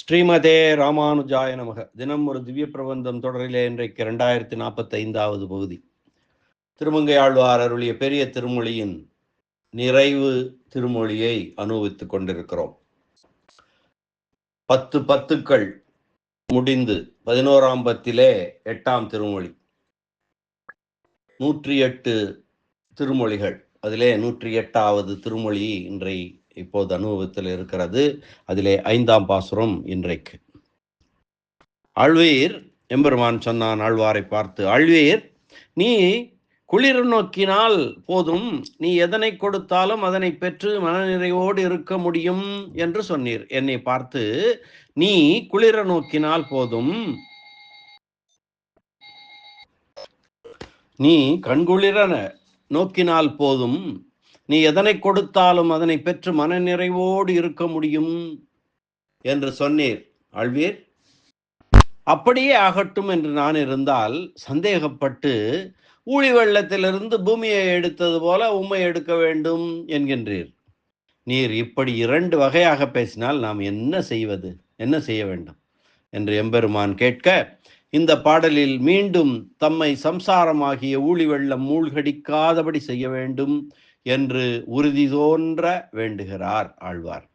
ஸ்ரீமதே ராமானுஜாய நமக. தினம் ஒரு திவ்ய பிரபந்தம் தொடரிலே இன்றைக்கு இரண்டாயிரத்தி நாற்பத்தி ஐந்தாவது பகுதி திருமங்கையாழ்வார் அருளிய பெரிய திருமொழியின் நிறைவு திருமொழியை அனுபவித்துக் கொண்டிருக்கிறோம். பத்து பத்துக்கள் முடிந்து பதினோராம் பத்திலே எட்டாம் திருமொழி. நூற்றி எட்டு திருமொழிகள். அதிலே நூற்றி எட்டாவது திருமொழி இன்றை இப்போது அனுபவத்தில் இருக்கிறது. அதிலே ஐந்தாம் பாசுரம் இன்றைக்கு. ஆழ்வீர் எம்பெருமான் சொன்னான் ஆழ்வாரை பார்த்து ஆழ்வீர் நீ குளிர் நோக்கினால் போதும். நீ எதனை கொடுத்தாலும் அதனை பெற்று மனநிறைவோடு இருக்க முடியும் என்று சொன்னீர். என்னை பார்த்து நீ குளிர நோக்கினால் போதும். நீ கண்குளிர நோக்கினால் போதும். நீ எதனை கொடுத்தாலும் அதனை பெற்று மனநிறைவோடு இருக்க முடியும் என்று சொன்னீர். ஆழ்வீர்? அப்படியே ஆகட்டும் என்று நான் இருந்தால் சந்தேகப்பட்டு ஊழி வெள்ளத்திலிருந்து பூமியை எடுத்தது போல உம்மை எடுக்க வேண்டும் என்கின்றீர். நீர் இப்படி இரண்டு வகையாக பேசினால் நாம் என்ன செய்வது? என்ன செய்ய வேண்டும்? என்று எம்பெருமான் கேட்க இந்த பாடலில் மீண்டும் தம்மை சம்சாரமாகிய ஊழி வெள்ளம் மூழ்கடிக்காதபடி செய்ய வேண்டும். என்று உறுதி தோன்ற வேண்டுகிறார் ஆழ்வார்.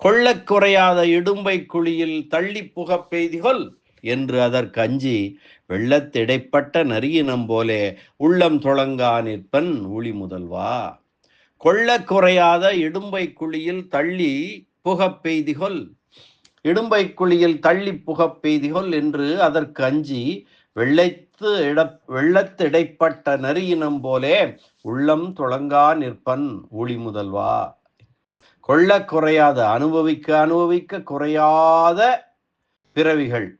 கொள்ளக் குறையாத இடும்பை குழியில் தள்ளி புக பெய்திகொள் என்று அதற்கு அஞ்சி வெள்ளத்திடைப்பட்ட நரியினம் போலே உள்ளம் தொடங்கா நிற்பன் ஊழி முதல்வா. கொள்ள குறையாத இடும்பை குழியில் தள்ளி புக பெய்திகொள். இடும்பை குழியில் தள்ளி புக பெய்திகொள் என்று அதற்கு அஞ்சி வெள்ளைத்து இட வெள்ளத்திடைப்பட்ட நரியினம் போலே உள்ளம் தொடங்கா நிற்பன் ஊழி முதல்வா. கொள்ள குறையாத அனுபவிக்க அனுபவிக்க குறையாத பிறவிகள்.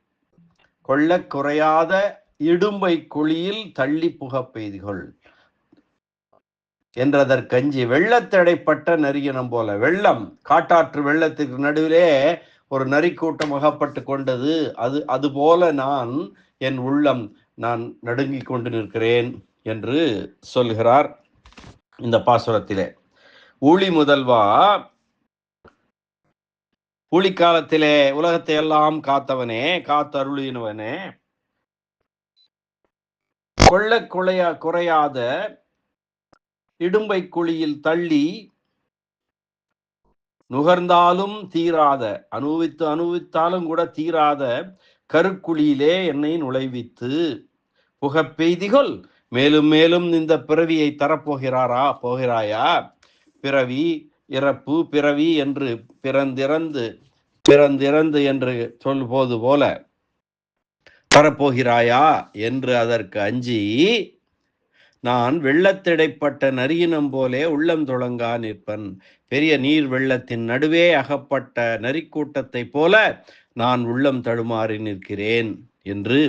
கொள்ள குறையாத இடும்பை குழியில் தள்ளி புக பெய்திகள். என்றதற்கஞ்சி வெள்ளத்தடைப்பட்ட நரியினம் போல. வெள்ளம் காட்டாற்று வெள்ளத்துக்கு நடுவிலே ஒரு நரிக்கூட்டம் அகப்பட்டு கொண்டது. அது அது போல நான் என் உள்ளம் நான் நடுங்கிக் கொண்டு நிற்கிறேன் என்று சொல்கிறார் இந்த பாசுரத்திலே. ஊழி முதல்வா ஊழி காலத்திலே உலகத்தை எல்லாம் காத்தவனே காத்தருளினவனே. கொள்ள குறையா குறையாத இடும்பை குழியில் தள்ளி நுகர்ந்தாலும் தீராத அனுபவித்து அனுபவித்தாலும் கூட தீராத கருக்குழியிலே என்னை நுழைவித்து புகப்பெய்திகொள் மேலும் மேலும் இந்த பிறவியை தரப்போகிறாரா? போகிறாயா? பிறவி இறப்பு பிறவி என்று பிறந்திறந்து பிறந்திறந்து என்று சொல்வது போல தரப்போகிறாயா? என்று அதற்கு அஞ்சி நான் வெள்ளத்திடைப்பட்ட நரியினம் போலே உள்ளம் தொடங்கா நிற்பன். பெரிய நீர் வெள்ளத்தின் நடுவே அகப்பட்ட நரிக்கூட்டத்தை போல நான் உள்ளம் தழுமாறி நிற்கிறேன் என்று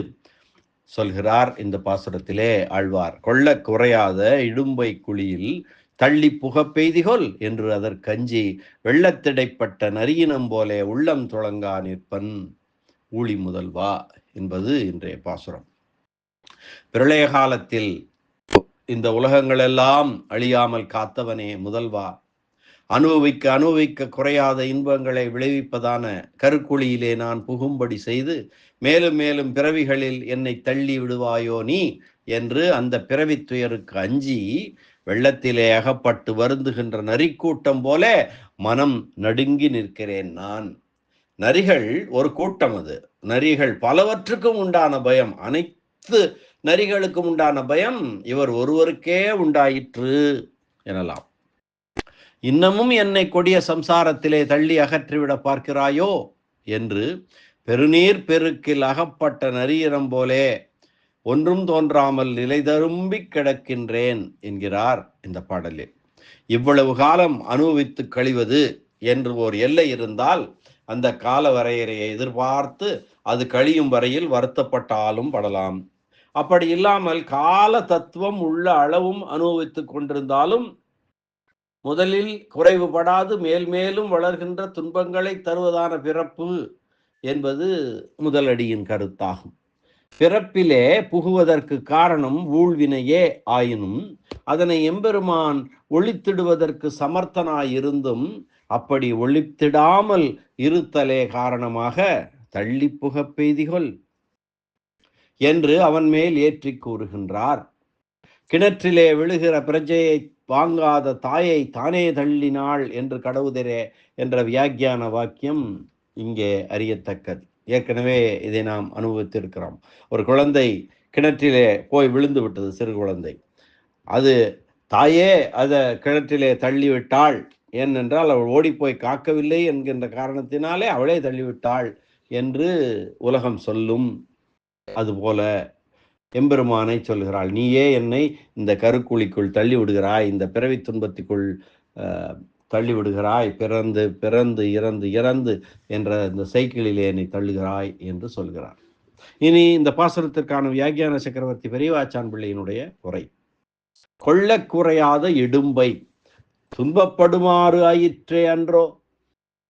சொல்கிறார் இந்த பாசுரத்திலே ஆழ்வார். கொள்ள குறையாத இடும்பை குழியில் தள்ளி புகப்பெய்திகொள் என்று அதற்கஞ்சி வெள்ளத்திடைப்பட்ட நரியினம் போலே உள்ளம் தொடங்கா நிற்பன் ஊழி முதல்வா என்பது இன்றைய பாசுரம். பிரளய காலத்தில் இந்த உலகங்களெல்லாம் அழியாமல் காத்தவனே முதல்வா அனுபவிக்க அனுபவிக்க குறையாத இன்பங்களை விளைவிப்பதான கருக்குழியிலே நான் புகும்படி செய்து மேலும் மேலும் பிறவிகளில் என்னை தள்ளி விடுவாயோ நீ? என்று அந்த பிறவி துயருக்கு அஞ்சி வெள்ளத்திலே அகப்பட்டு வருந்துகின்ற நரிக்கூட்டம் போல மனம் நடுங்கி நிற்கிறேன் நான். நரிகள் ஒரு கூட்டம் அது. நரிகள் பலவற்றுக்கும் உண்டான பயம். அனைத்து நரிகளுக்கும் உண்டான பயம் இவர் ஒருவருக்கே உண்டாயிற்று எனலாம். இன்னமும் என்னை கொடிய சம்சாரத்திலே தள்ளி அகற்றிவிட பார்க்கிறாயோ? என்று பெருநீர் பெருக்கில் அகப்பட்ட நரியனம் போலே ஒன்றும் தோன்றாமல் நிலை தரும்பி கிடக்கின்றேன் என்கிறார் இந்த பாடலில். இவ்வளவு காலம் அனுபவித்து கழிவது என்று ஒரு எல்லை இருந்தால் அந்த கால வரையறையை எதிர்பார்த்து அது கழியும் வரையில் வருத்தப்பட்டாலும் படலாம். அப்படி இல்லாமல் கால தத்துவம் உள்ள அளவும் அனுபவித்துக் கொண்டிருந்தாலும் முதலில் குறைவுபடாது மேல்மேலும் வளர்கின்ற துன்பங்களை தருவதான பிறப்பு என்பது முதலடியின் கருத்தாகும். பிறப்பிலே புகுவதற்கு காரணம் ஊழ்வினையே ஆயினும் அதனை எம்பெருமான் ஒழித்திடுவதற்கு சமர்த்தனாயிருந்தும் அப்படி ஒழித்திடாமல் இருத்தலே காரணமாக தள்ளி புகப் பெய்திகொள் என்று அவன் மேல் ஏற்றி கூறுகின்றார். கிணற்றிலே விழுகிற பிரஜையை வாங்காத தாயை தானே தள்ளினாள் என்று கடவுதரே என்ற வியாக்கியான வாக்கியம் இங்கே அறியத்தக்கது. ஏற்கனவே இதை நாம் அனுபவித்திருக்கிறோம். ஒரு குழந்தை கிணற்றிலே போய் விழுந்து விட்டது சிறு குழந்தை. அது தாயே அதை கிணற்றிலே தள்ளிவிட்டாள் ஏனென்றால் அவள் ஓடிப்போய் காக்கவில்லை என்கின்ற காரணத்தினாலே அவளே தள்ளிவிட்டாள் என்று உலகம் சொல்லும். அதுபோல எம்பெருமானை சொல்கிறாள் நீயே என்னை இந்த கருக்குழிக்குள் தள்ளி விடுகிறாய் இந்த பிறவி துன்பத்துக்குள் தள்ளி விடுகிறாய் பிறந்து பிறந்து இறந்து இறந்து என்ற இந்த சைக்கிளிலே என்னை தள்ளுகிறாய் என்று சொல்கிறார். இனி இந்த பாசனத்திற்கான வியாகியான சக்கரவர்த்தி பெரியவாச்சான் பிள்ளையினுடைய உரை கொள்ள குறையாத இடும்பை துன்பப்படுமாறு ஆயிற்றே அன்றோ?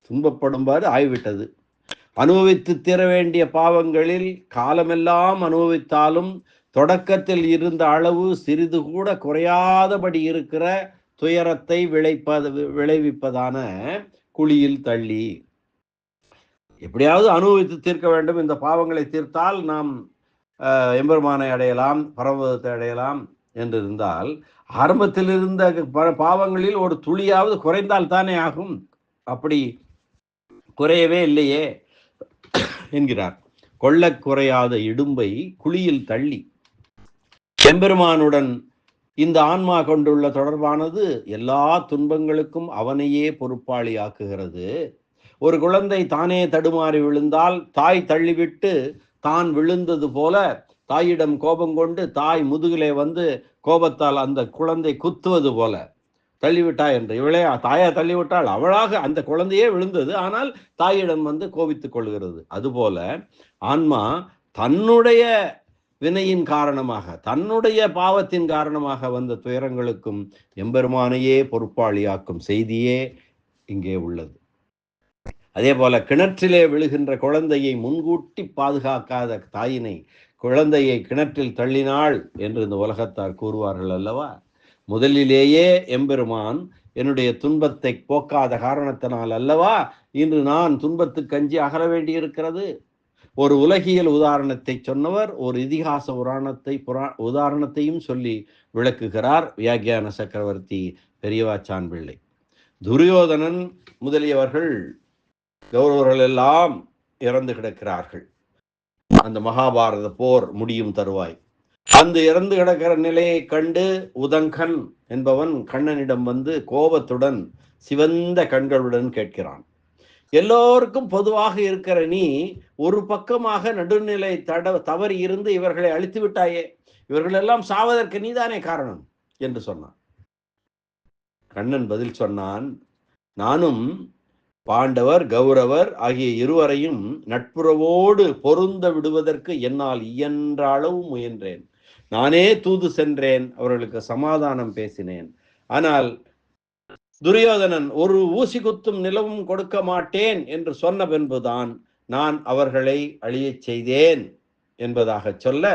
துன்பப்படுமாறு ஆய்விட்டது. அனுபவித்து தீர வேண்டிய பாவங்களில் காலமெல்லாம் அனுபவித்தாலும் தொடக்கத்தில் இருந்த அளவு சிறிது கூட குறையாதபடி இருக்கிற துயரத்தை விளைப்பது விளைவிப்பதான குழியில் தள்ளி. எப்படியாவது அனுபவித்து தீர்க்க வேண்டும். இந்த பாவங்களை தீர்த்தால் நாம் எம்பெருமானை அடையலாம் பரமபதத்தை அடையலாம் என்று இருந்தால் ஆரம்பத்தில் இருந்த பாவங்களில் ஒரு துளியாவது குறைந்தால் தானே ஆகும்? அப்படி குறையவே இல்லையே. என்கிறார். கொள்ள குறையாத இடும்பை குழியில் தள்ளி. எம்பெருமானுடன் இந்த ஆன்மா கொண்டுள்ள தொடர்பானது எல்லா துன்பங்களுக்கும் அவனையே பொறுப்பாளி ஆக்குகிறது ஒரு குழந்தை தானே தடுமாறி விழுந்தால் தாய் தள்ளிவிட்டு தான் விழுந்தது போல தாயிடம் கோபம் கொண்டு தாய் முதுகிலே வந்து கோபத்தால் அந்த குழந்தை குத்துவது போல. தள்ளிவிட்டா என்று. இவளே தாயா தள்ளிவிட்டாள். அவளாக அந்த குழந்தையே விழுந்தது. ஆனால் தாயிடம் வந்து கோபித்துக் கொள்கிறது. அதுபோல ஆன்மா தன்னுடைய வினையின் காரணமாக தன்னுடைய பாவத்தின் காரணமாக வந்த துயரங்களுக்கும் எம்பெருமானையே பொறுப்பாளியாக்கும் செய்தியே இங்கே உள்ளது. அதே போல கிணற்றிலே விழுகின்ற குழந்தையை முன்கூட்டி பாதுகாக்காத தாயினை குழந்தையை கிணற்றில் தள்ளினாள் என்று இந்த உலகத்தார் கூறுவார்கள் அல்லவா? முதலிலேயே எம்பெருமான் என்னுடைய துன்பத்தை போக்காத காரணத்தினால் அல்லவா இன்று நான் துன்பத்துக்கு கஞ்சி அகர வேண்டியிருக்கிறது? ஒரு உலகியல் உதாரணத்தை சொன்னவர் ஒரு இதிகாச புராணத்தை புரா உதாரணத்தையும் சொல்லி விளக்குகிறார் வியாக்கியான சக்கரவர்த்தி பெரியவாச்சான் பிள்ளை துரியோதனன் முதலியவர்கள் கௌரவர்கள் எல்லாம் இறந்து கிடக்கிறார்கள். அந்த மகாபாரத போர் முடியும் தருவாய். அந்த இறந்து கிடக்கிற நிலையை கண்டு உதங்கன் என்பவன் கண்ணனிடம் வந்து கோபத்துடன் சிவந்த கண்களுடன் கேட்கிறான். எல்லோருக்கும் பொதுவாக இருக்கிற நீ ஒரு பக்கமாக நடுநிலை தட தவறி இருந்து இவர்களை அழித்து விட்டாயே இவர்கள் எல்லாம் சாவதற்கு நீதானே காரணம்? என்று சொன்னான். கண்ணன் பதில் சொன்னான் நானும் பாண்டவர் கௌரவர் ஆகிய இருவரையும் நட்புறவோடு பொருந்த விடுவதற்கு என்னால் இயன்ற அளவு முயன்றேன். நானே தூது சென்றேன் அவர்களுக்கு சமாதானம் பேசினேன். ஆனால் துரியோதனன் ஒரு ஊசி குத்தும் நிலவும் கொடுக்க மாட்டேன் என்று சொன்ன பின்புதான் நான் அவர்களை அழியச் செய்தேன் என்பதாக சொல்ல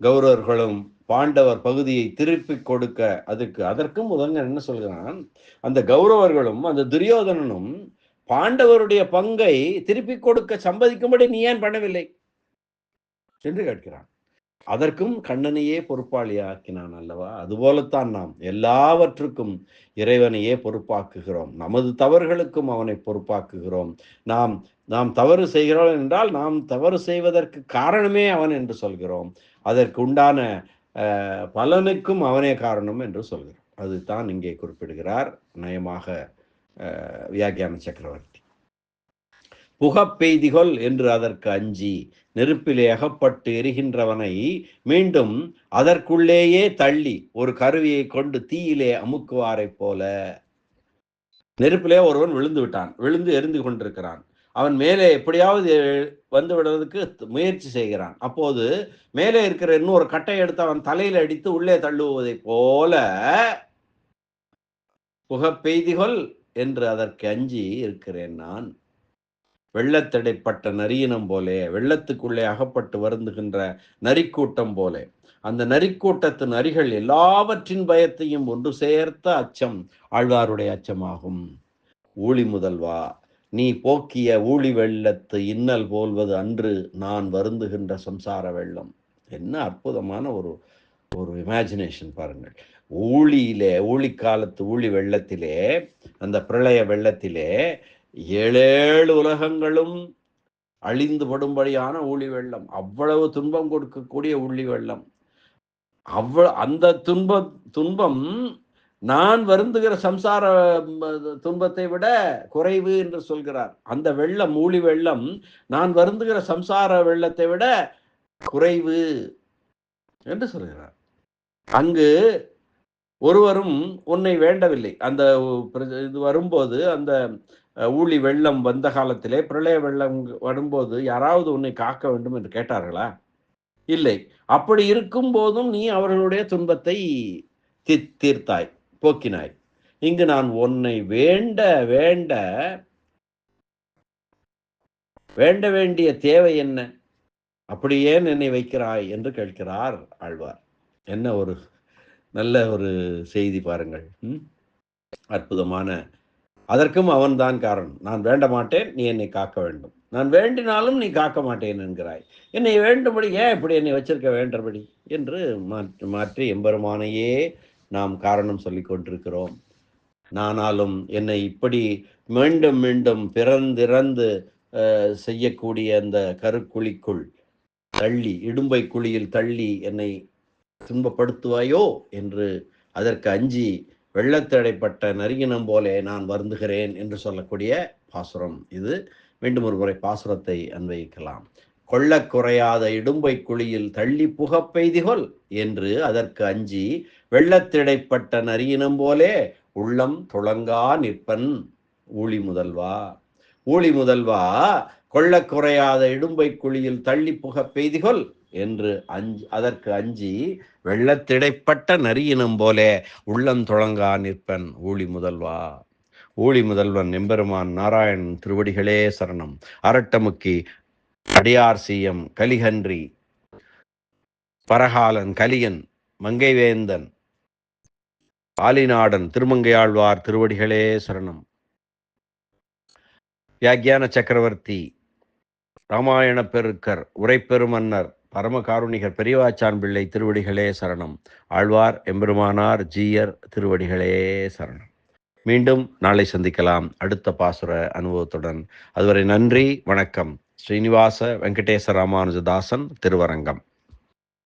கௌரவர்களும் பாண்டவர் பகுதியை திருப்பி கொடுக்க அதுக்கு அதற்கும் முதங்க என்ன சொல்கிறான்? அந்த கௌரவர்களும் அந்த துரியோதனனும் பாண்டவருடைய பங்கை திருப்பி கொடுக்க சம்பதிக்கும்படி நீ ஏன் பண்ணவில்லை? என்று கேட்கிறான். அதற்கும் கண்ணனையே பொறுப்பாளியாக்கினான் அல்லவா? அதுபோலத்தான் நாம் எல்லாவற்றுக்கும் இறைவனையே பொறுப்பாக்குகிறோம். நமது தவறுகளுக்கும் அவனை பொறுப்பாக்குகிறோம். நாம் நாம் தவறு செய்கிறோம் என்றால் நாம் தவறு செய்வதற்கு காரணமே அவன் என்று சொல்கிறோம். அதற்கு உண்டான பலனுக்கும் அவனே காரணம் என்று சொல்கிறோம். அதுதான் இங்கே குறிப்பிடுகிறார். நயமாக வியாக்கியான சக்கரவர்த்தி. புகப்பெய்திகொள் என்று அதற்கு அஞ்சி நெருப்பிலே அகப்பட்டு எரிகின்றவனை மீண்டும் அதற்குள்ளேயே தள்ளி ஒரு கருவியை கொண்டு தீயிலே அமுக்குவாரை போல. நெருப்பிலே ஒருவன் விழுந்து விட்டான். விழுந்து எரிந்து கொண்டிருக்கிறான். அவன் மேலே எப்படியாவது வந்து விடுறதுக்கு முயற்சி செய்கிறான். அப்போது மேலே இருக்கிற இன்னொரு கட்டை எடுத்து அவன் தலையில் அடித்து உள்ளே தள்ளுவதை போல புகப்பெய்திகொள் என்று அதற்கு அஞ்சி இருக்கிறேன் நான். வெள்ளத்தடைப்பட்ட நரியினம் போலே வெள்ளத்துக்குள்ளே அகப்பட்டு வருந்துகின்ற நரிக்கூட்டம் போலே. அந்த நரிக்கூட்டத்து நரிகள் எல்லாவற்றின் பயத்தையும் ஒன்று சேர்த்த அச்சம் ஆழ்வாருடைய அச்சமாகும். ஊழி முதல்வா நீ போக்கிய ஊழி வெள்ளத்து இன்னல் போல்வது அன்று நான் வருந்துகின்ற சம்சார வெள்ளம். என்ன அற்புதமான ஒரு ஒரு இமேஜினேஷன் பாருங்கள். ஊழியிலே ஊழி காலத்து ஊழி வெள்ளத்திலே அந்த பிரளய வெள்ளத்திலே ஏழேழு உலகங்களும் அழிந்து படும்படியான ஊழி வெள்ளம். அவ்வளவு துன்பம் கொடுக்கக்கூடிய ஊழி வெள்ளம். அவ்வளோ அந்த துன்ப துன்பம் நான் வருந்துகிற சம்சார துன்பத்தை விட குறைவு என்று சொல்கிறார். அந்த வெள்ளம் ஊழி வெள்ளம் நான் வருந்துகிற சம்சார வெள்ளத்தை விட குறைவு என்று சொல்கிறார். அங்கு ஒருவரும் உன்னை வேண்டவில்லை. அந்த இது வரும்போது அந்த ஊழி வெள்ளம் வந்த காலத்திலே பிரளய வெள்ளம் வரும்போது யாராவது உன்னை காக்க வேண்டும் என்று கேட்டார்களா? இல்லை. அப்படி இருக்கும் போதும் நீ அவர்களுடைய துன்பத்தை தீர்த்தாய் போக்கினாய். இங்கு நான் உன்னை வேண்ட வேண்ட வேண்ட வேண்டிய தேவை என்ன? அப்படியே என்னை வைக்கிறாய் என்று கேட்கிறார் ஆழ்வார். என்ன ஒரு நல்ல ஒரு செய்தி பாருங்கள். அற்புதமான அதற்கும் அவன்தான் காரணம். நான் வேண்ட மாட்டேன் நீ என்னை காக்க வேண்டும். நான் வேண்டினாலும் நீ காக்க மாட்டேன் என்கிறாய். என்னை வேண்டும்படி ஏன் இப்படி என்னை வச்சிருக்க வேண்டபடி என்று மாற்றி மாற்றி எம்பெருமானையே நாம் காரணம் சொல்லி கொண்டிருக்கிறோம். நானாலும் என்னை இப்படி மீண்டும் மீண்டும் பிறந்திறந்து செய்யக்கூடிய அந்த கருக்குழிக்குள் தள்ளி இடும்பை குழியில் தள்ளி என்னை துன்பப்படுத்துவாயோ என்று அதற்கு அஞ்சி வெள்ளத்தடைப்பட்ட நரியினம் போலே நான் வருந்துகிறேன் என்று சொல்லக்கூடிய பாசுரம் இது. மீண்டும் ஒரு முறை பாசுரத்தை அன்வயிக்கலாம். கொள்ள குறையாத இடும்பை குழியில் தள்ளி புகப்பெய்திகொல் என்று அதற்கு அஞ்சி வெள்ளத்திடைப்பட்ட நரியினம் போலே உள்ளம் துளங்கா நிற்பன். ஊழி முதல்வா. ஊழி முதல்வா கொள்ள குறையாத இடும்பை குழியில் தள்ளி புக பெய்திகொள் என்று அஞ்சு அதற்கு அஞ்சி வெள்ளத்திடைப்பட்ட நரியினம் போலே உள்ளம் தொடங்கா நிற்பன் ஊழி முதல்வா. ஊழி முதல்வன் எம்பெருமான் நாராயணன் திருவடிகளே சரணம். அரட்டமுக்கி அடியார் சீயம் கலிகன்றி. பரகாலன் கலியன் மங்கைவேந்தன். ஆலிநாடன் திருமங்கையாழ்வார் திருவடிகளே சரணம். வியாக்கியான சக்கரவர்த்தி ராமாயண பெருக்கர் உரைப்பெருமன்னர் பரமகாருணிகர் பெரியவாச்சான் பிள்ளை திருவடிகளே சரணம். ஆழ்வார் எம்பெருமானார் ஜீயர் திருவடிகளே சரணம். மீண்டும் நாளை சந்திக்கலாம். அடுத்த பாசுர அனுபவத்துடன். அதுவரை நன்றி வணக்கம். ஸ்ரீனிவாச வெங்கடேச ராமானுஜதாசன் திருவரங்கம்.